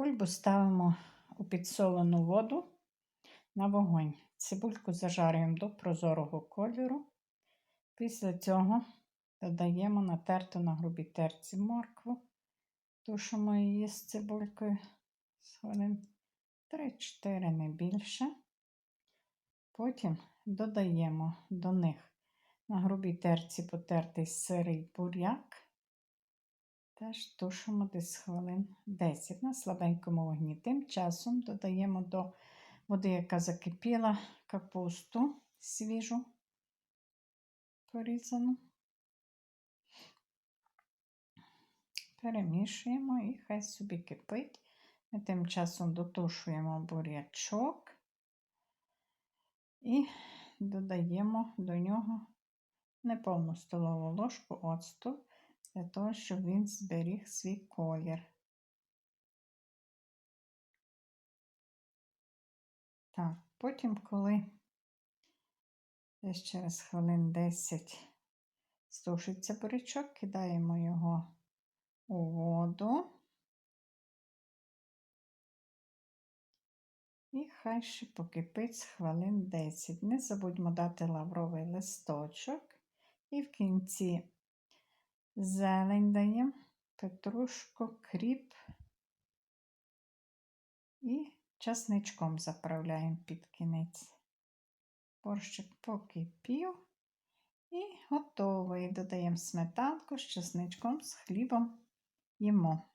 Бульбу ставимо у підсолену воду на вогонь. Цибульку зажарюємо до прозорого кольору. Після цього додаємо натерту на грубій терці моркву, тушимо її з цибулькою з хвилин 3-4 не більше. Потім додаємо до них на грубій терці потертий сирий буряк. Теж тушимо десь хвилин 10 на слабенькому вогні. Тим часом додаємо до води, яка закипіла, капусту свіжу, порізану. Перемішуємо і хай собі кипить. Ми тим часом дотушуємо бурячок і додаємо до нього неповну столову ложку оцту для того, щоб він зберіг свій колір. Так, потім, коли через хвилин 10 стушиться бурячок, кидаємо його у воду. І хай ще покипить з хвилин 10. Не забудьмо дати лавровий листочок. І в кінці зелень даємо, петрушку, кріп і часничком заправляємо під кінець. Борщик покипів і готовий. Додаємо сметанку з часничком, з хлібом їмо.